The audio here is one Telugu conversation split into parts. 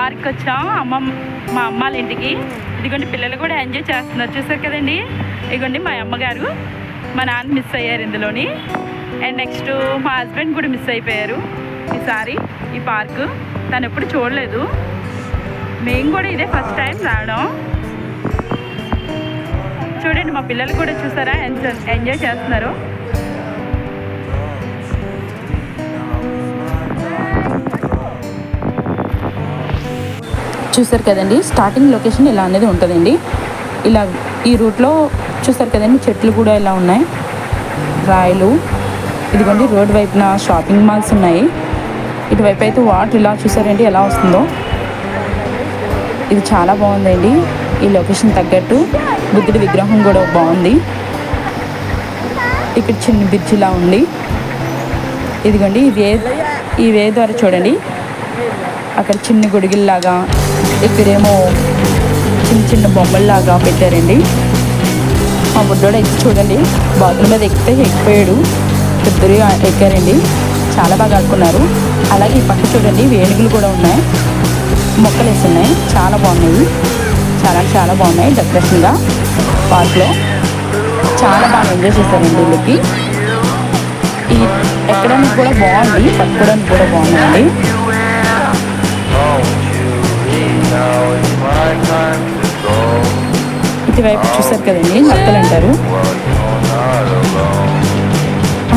పార్క్ వచ్చాం. అమ్మమ్మ మా అమ్మాల ఇంటికి. ఇదిగోండి పిల్లలు కూడా ఎంజాయ్ చేస్తున్నారు. చూసారు కదండి? ఇదిగోండి మా అమ్మగారు మా నాన్న మిస్ అయ్యారు ఇందులోని. అండ్ నెక్స్ట్ మా హస్బెండ్ కూడా మిస్ అయిపోయారు ఈసారి ఈ పార్క్. తను ఎప్పుడు చూడలేదు. మేము కూడా ఇదే ఫస్ట్ టైం రావడం. చూడండి మా పిల్లలు కూడా చూసారా? ఎంజాయ్ ఎంజాయ్ చేస్తున్నారు. చూసారు కదండి. స్టార్టింగ్ లొకేషన్ ఇలా అనేది ఉంటుందండి. ఇలా ఈ రూట్లో చూసారు కదండి. చెట్లు కూడా ఇలా ఉన్నాయి. రాయలు. ఇదిగోండి రోడ్ వైపున షాపింగ్ మాల్స్ ఉన్నాయి. ఇటువైపు అయితే వాటర్ ఇలా చూసారండి. ఎలా వస్తుందో. ఇది చాలా బాగుందండి. ఈ లొకేషన్ తగ్గట్టు బుద్ధుడి విగ్రహం కూడా బాగుంది. ఇక్కడ చిన్న బ్రిడ్జ్ ఇలా ఉంది. ఇదిగోండి ఈ వే ఈ వే ద్వారా చూడండి. అక్కడ చిన్న గుడిగిల్లాగా ఇక్కడేమో చిన్న చిన్న బొమ్మల్లాగా పెట్టారండి. మా బుడ్డోడు ఎక్కి చూడండి బాత్రూమ్ మీద ఎక్కితే ఎక్కిపోయాడు. ఇద్దరు ఎక్కారండి. చాలా బాగా ఆడుకున్నారు. అలాగే ఈ పక్క చూడండి వేణుగులు కూడా ఉన్నాయి. మొక్కలు వేసి ఉన్నాయి. చాలా బాగున్నాయి. చాలా చాలా బాగున్నాయి డెకరేషన్గా. పార్క్లో చాలా బాగా ఎంజాయ్ చేశారండి వీళ్ళకి. ఈ ఎక్కడానికి కూడా బాగుంది పట్టుకోవడానికి కూడా బాగుందండి. ఇటువైపు చూసారు కదండి నక్కలు అంటారు.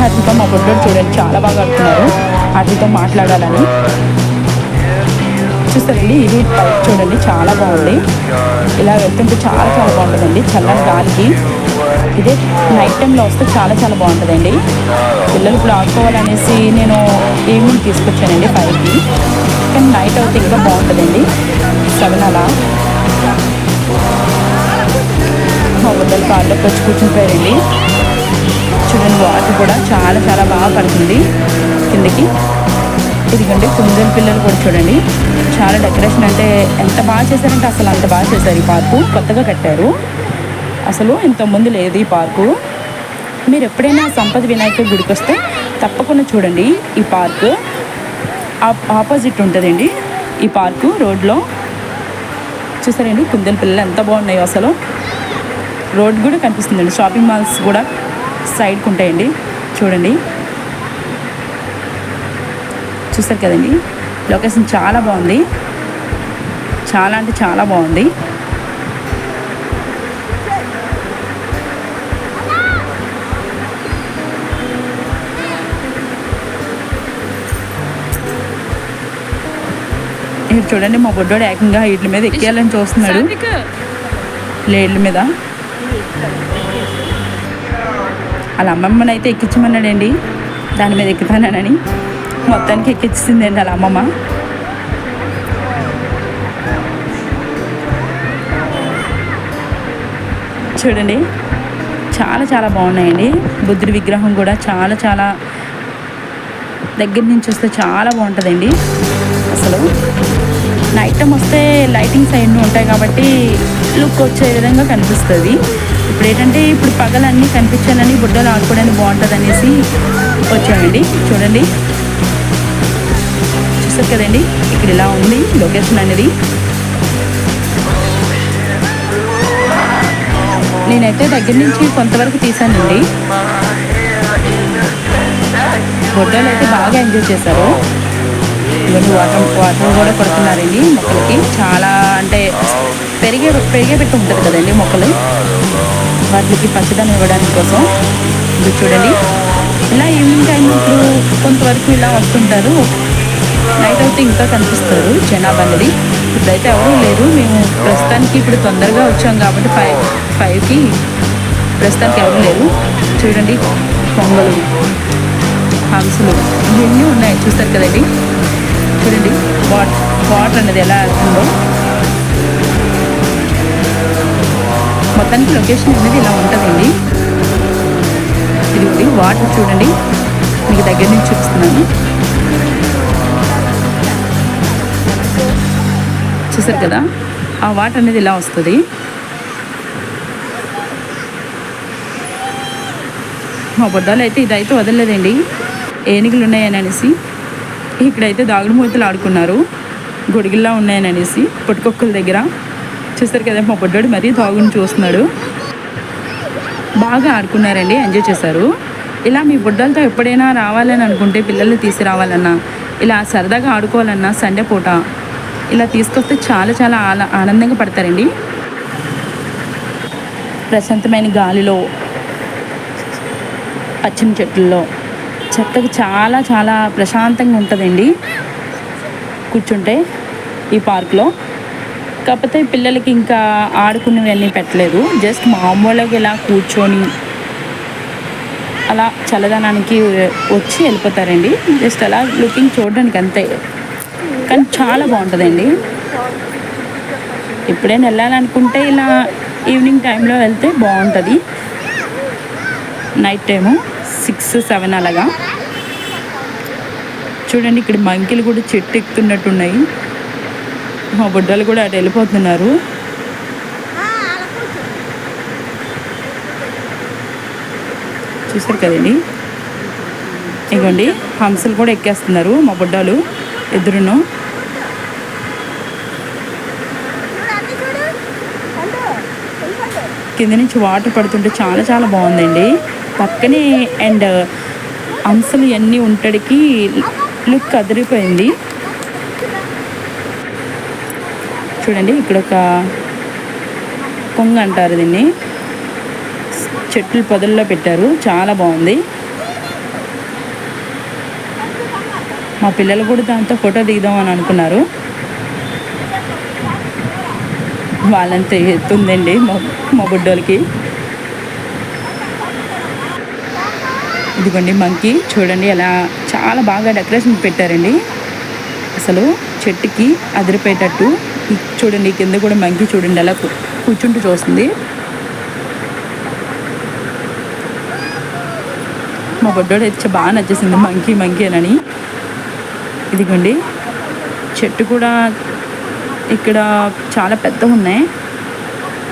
అతనితో మా బుడ్డోడు చూడండి చాలా బాగా ఆడుతున్నారు. వాటితో మాట్లాడాలని. చూస్తారండి ఇది పైప్ చూడండి చాలా బాగుంది. ఇలా వెళ్తుంటే చాలా చాలా బాగుంటుందండి చల్లని గాలికి. ఇదే నైట్ టైంలో వస్తే చాలా చాలా బాగుంటుందండి. పిల్లలు ఇప్పుడు ఆడుకోవాలనేసి నేను ఈవినింగ్ తీసుకొచ్చానండి ఫైవ్కి కానీ నైట్ అయితే ఇంకా బాగుంటుందండి. సెవెన్ అలా మా బిడ్డలు కార్లోకి వచ్చి కూర్చుంటారండి. చూడండి వాటర్ కూడా చాలా చాలా బాగా పడుతుంది. కిందకి. ఇదిగండి కుందేలు పిల్లలు కూడా చూడండి. చాలా డెకరేషన్ అంటే ఎంత బాగా చేశారంటే అసలు అంత బాగా చేశారు ఈ పార్కు. కొత్తగా కట్టారు. అసలు ఇంతకుముందు లేదు ఈ పార్కు. మీరు ఎప్పుడైనా సంపద వినాయక గుడికి వస్తే తప్పకుండా చూడండి ఈ పార్కు. ఆపోజిట్ ఉంటుందండి ఈ పార్కు రోడ్లో. చూసారండి? కుందేలు పిల్లలు ఎంత బాగున్నాయో అసలు. రోడ్ కూడా కనిపిస్తుందండి. షాపింగ్ మాల్స్ కూడా సైడ్కి ఉంటాయండి. చూడండి. చూసారు కదండి? లొకేషన్ చాలా బాగుంది. చాలా అంటే చాలా బాగుంది. ఇక్కడ చూడండి మా బొడ్డోడు ఏకంగా వీటి మీద ఎక్కేయాలని చూస్తున్నాడు. లేడ్ల మీద. వాళ్ళ అమ్మమ్మని అయితే ఎక్కించమన్నాడండి. దాని మీద ఎక్కుతానని. మొత్తానికి ఎక్కించిందండి వాళ్ళ అమ్మమ్మ. చూడండి చాలా చాలా బాగున్నాయండి. బుద్ధుడి విగ్రహం కూడా చాలా చాలా దగ్గర నుంచి వస్తే చాలా బాగుంటుందండి. అసలు నైట్ టైం వస్తే లైటింగ్స్ అవన్నీ ఉంటాయి కాబట్టి లుక్ వచ్చే విధంగా కనిపిస్తుంది. ఇప్పుడు ఏంటంటే ఇప్పుడు పగలన్నీ కనిపించాలని బుడ్డలు ఆడుకోవడానికి బాగుంటుంది అనేసి వచ్చామండి. చూడండి. చూస్తారు కదండి? ఇక్కడ ఇలా ఉంది లొకేషన్ అనేది. నేనైతే దగ్గర నుంచి కొంతవరకు తీసానండి. బుడ్డలు అయితే బాగా ఎంజాయ్ చేశారు. ఇవన్నీ వాటర్ వాటర్ కూడా కొడుతున్నారండి మొక్కలకి. చాలా అంటే పెరిగే పెరిగే పెట్టి ఉంటుంది కదండి మొక్కలు. వాటికి పచ్చదనం ఇవ్వడానికి కోసం. ఇది చూడండి. ఇలా ఈవినింగ్ టైం ఇప్పుడు కొంతవరకు ఇలా వస్తుంటారు. నైట్ అయితే ఇంకా కనిపిస్తారు జనాభా అనేది. ఇప్పుడైతే ఎవరూ లేరు. మేము ప్రస్తుతానికి ఇప్పుడు తొందరగా వచ్చాం కాబట్టి ఫైవ్ ఫైవ్కి ప్రస్తుతానికి ఎవరు లేరు. చూడండి పొంగలు హంసలు ఇవన్నీ ఉన్నాయి. చూస్తారు కదండి. వాటర్ అనేది ఎలా వెళ్తుందో మొత్తానికి లొకేషన్ అనేది ఇలా ఉంటుందండి. ఇది వాటర్ చూడండి. మీకు దగ్గర నుంచి చూపిస్తున్నాను. చూసారు కదా? ఆ వాటర్ అనేది ఇలా వస్తుంది. మా బొద్దాలు అయితే ఇదైతే వదలలేదండి. ఏనుగులు ఉన్నాయని అనేసి. ఇక్కడైతే దాగుడు మూతలు ఆడుకున్నారు. గొడిగిల్లా ఉన్నాయని అనేసి పుట్టుకొక్కల దగ్గర. చూస్తారు కదా మా పొడ్డోడు మరీ దాగుని చూస్తున్నాడు. బాగా ఆడుకున్నారండి ఎంజాయ్ చేశారు. ఇలా మీ బుడ్డలతో ఎప్పుడైనా రావాలని అనుకుంటే పిల్లల్ని తీసుకురావాలన్నా ఇలా సరదాగా ఆడుకోవాలన్నా సండే పూట ఇలా తీసుకొస్తే చాలా చాలా ఆనందంగా పడతారండి. ప్రశాంతమైన గాలిలో పచ్చని చెట్లలో చెత్తకు చాలా చాలా ప్రశాంతంగా ఉంటుందండి. కూర్చుంటే ఈ పార్క్లో. కాకపోతే పిల్లలకి ఇంకా ఆడుకునేవన్నీ పెట్టలేదు. జస్ట్ మామూలుగా ఇలా కూర్చొని అలా చల్లదనానికి వచ్చి వెళ్ళిపోతారండి. జస్ట్ అలా లుకింగ్ చూడడానికి అంతే. కానీ చాలా బాగుంటుందండి. ఎప్పుడైనా వెళ్ళాలనుకుంటే ఇలా ఈవినింగ్ టైంలో వెళ్తే బాగుంటుంది. నైట్ టైము సిక్స్ సెవెన్ అలాగా. చూడండి ఇక్కడ మంకిలు కూడా చెట్టు ఎక్కుతున్నట్టున్నాయి మా బుడ్డలు కూడా అటు వెళ్ళిపోతున్నారు. చూసారు కదండి? ఇగోండి హంసలు కూడా ఎక్కేస్తున్నారు మా బుడ్డలు ఇద్దరును కింద నుంచి వాటర్ పడుతుంటే చాలా చాలా బాగుందండి. పక్కనే అండ్ హంసలు ఇవన్నీ ఉంటడికి లుక్ అదిరిపోయింది. చూడండి ఇక్కడ ఒక కొంగ అంటారు దీన్ని. చెట్లు పొదల్లో పెట్టారు. చాలా బాగుంది. మా పిల్లలు కూడా దాంతో ఫోటో దిగుదాం అని అనుకున్నారు. వాళ్ళంత ఎత్తుందండి మా మా బుడ్డోళ్ళకి. ఇదిగోండి మంకీ చూడండి అలా చాలా బాగా డెకరేషన్ పెట్టారండి. అసలు చెట్టుకి అదిరిపోయేటట్టు. చూడండి కింద కూడా మంకీ చూడండి అలా కూర్చుంటూ చూస్తుంది. మా బొడ్డోడు అయితే బాగా నచ్చేసింది మంకీ మంకీ అని ఇదిగోండి. చెట్టు కూడా ఇక్కడ చాలా పెద్దగా ఉన్నాయి.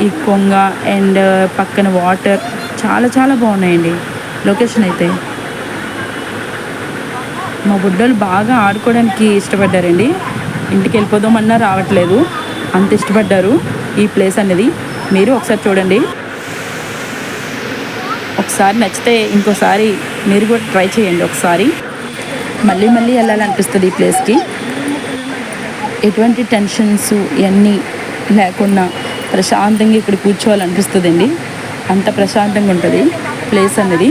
ఈ కొంగ అండ్ పక్కన వాటర్ చాలా చాలా బాగున్నాయండి. లొకేషన్ అయితే. మా బుడ్డలు బాగా ఆడుకోవడానికి ఇష్టపడ్డారండి. ఇంటికి వెళ్ళిపోదామన్నా రావట్లేదు. అంత ఇష్టపడ్డారు ఈ ప్లేస్ అనేది. మీరు ఒకసారి చూడండి. ఒకసారి నచ్చితే ఇంకోసారి మీరు కూడా ట్రై చేయండి ఒకసారి. మళ్ళీ మళ్ళీ వెళ్ళాలనిపిస్తుంది ఈ ప్లేస్కి. ఎటువంటి టెన్షన్స్ ఇవన్నీ లేకుండా ప్రశాంతంగా ఇక్కడ కూర్చోవాలనిపిస్తుందండి. అంత ప్రశాంతంగా ఉంటుంది ప్లేస్ అనేది.